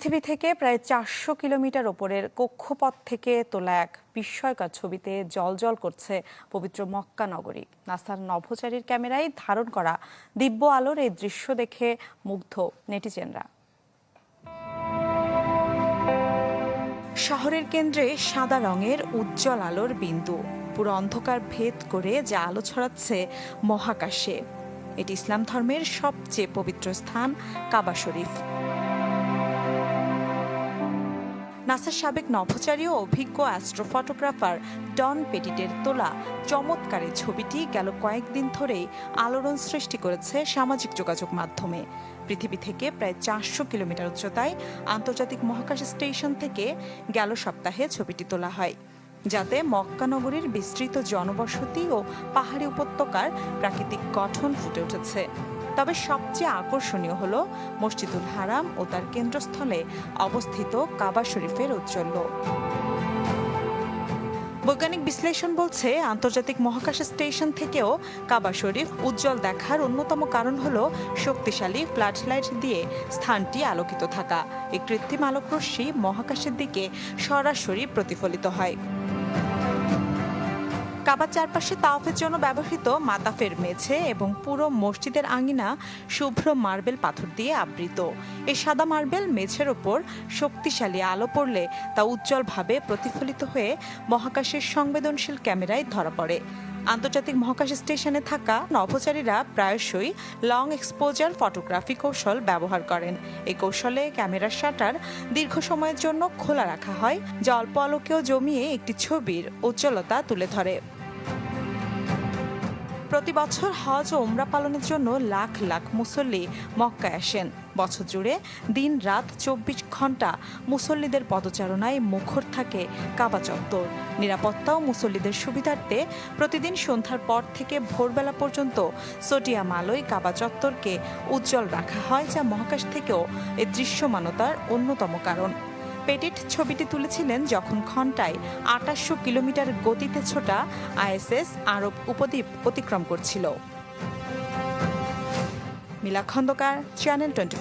পৃথিবী থেকে প্রায় চারশো কিলোমিটার ওপরের কক্ষপথ থেকে তোলা এক বিস্ময়কর ছবিতে জলজল করছে পবিত্র মক্কা নগরী। নাসার নভোচারীর ক্যামেরায় ধারণ করা দিব্য আলোর এই দৃশ্য দেখে মুগ্ধ নেটিজেনরা। শহরের কেন্দ্রে সাদা রঙের উজ্জ্বল আলোর বিন্দু। পুরো অন্ধকার ভেদ করে যা আলো ছড়াচ্ছে মহাকাশে। এটি ইসলাম ধর্মের সবচেয়ে পবিত্র স্থান কাবা শরীফ। নাসার সাবেক নভোচারী ও অভিজ্ঞ অ্যাস্ট্রোফটোগ্রাফার ডন পেটিটের তোলা চমৎকার ছবিটি গেল কয়েকদিন ধরেই আলোড়ন সৃষ্টি করেছে সামাজিক যোগাযোগ মাধ্যমে। পৃথিবী থেকে প্রায় চারশো কিলোমিটার উচ্চতায় আন্তর্জাতিক মহাকাশ স্টেশন থেকে গেল সপ্তাহে ছবিটি তোলা হয়, যাতে মক্কা নগরীর বিস্তৃত জনবসতি ও পাহাড়ি উপত্যকার প্রাকৃতিক গঠন ফুটে উঠেছে। তবে সবচেয়ে আকর্ষণীয় হল মসজিদুল হারাম ও তার কেন্দ্রস্থলে অবস্থিত কাবা শরীফের ঔজ্জ্বল্য বৈজ্ঞানিক বিশ্লেষণ বলছে আন্তর্জাতিক মহাকাশ স্টেশন থেকেও কাবা শরীফ উজ্জ্বল দেখার অন্যতম কারণ হল শক্তিশালী ফ্ল্যাশ লাইট দিয়ে স্থানটি আলোকিত থাকা। এই কৃত্রিম আলোকরশ্মি মহাকাশের দিকে সরাসরি প্রতিফলিত হয়। কাবার চারপাশে তাওফের জন্য ব্যবহৃত মাতাফের মেঝে এবং পুরো মসজিদের আঙিনা শুভ্র মার্বেল পাথর দিয়ে আবৃত। এই সাদা মার্বেল মেঝের ওপর শক্তিশালী আলো পড়লে তা উজ্জ্বলভাবে প্রতিফলিত হয়ে মহাকাশের সংবেদনশীল ক্যামেরায় ধরা পড়ে। আন্তর্জাতিক মহাকাশ স্টেশনে থাকা নভোচারীরা প্রায়শই লং এক্সপোজার ফটোগ্রাফি কৌশল ব্যবহার করেন। এই কৌশলে ক্যামেরার শাটার দীর্ঘ সময়ের জন্য খোলা রাখা হয়, যা অল্প আলোকেও জমিয়ে একটি ছবির উজ্জ্বলতা তুলে ধরে। প্রতি বছর হজ ও ওমরা পালনের জন্য লাখ লাখ মুসল্লি মক্কায় আসেন। বছর জুড়ে দিন রাত চব্বিশ ঘণ্টা মুসল্লিদের পদচারণায় মুখর থাকে কাবা চত্বর। নিরাপত্তা ও মুসল্লিদের সুবিধার্থে প্রতিদিন সন্ধ্যার পর থেকে ভোরবেলা পর্যন্ত সোডিয়াম আলোয় কাবা চত্বরকে উজ্জ্বল রাখা হয়, যা মহাকাশ থেকেও এ দৃশ্যমানতার অন্যতম কারণ। পেটিট ছবিটি তুলেছিলেন যখন ঘন্টায় আটাশশো কিলোমিটার গতিতে ছোটা আইএসএস আরব উপদ্বীপ অতিক্রম করছিল। মিলা খন্দকার চ্যানেল টোয়েন্টি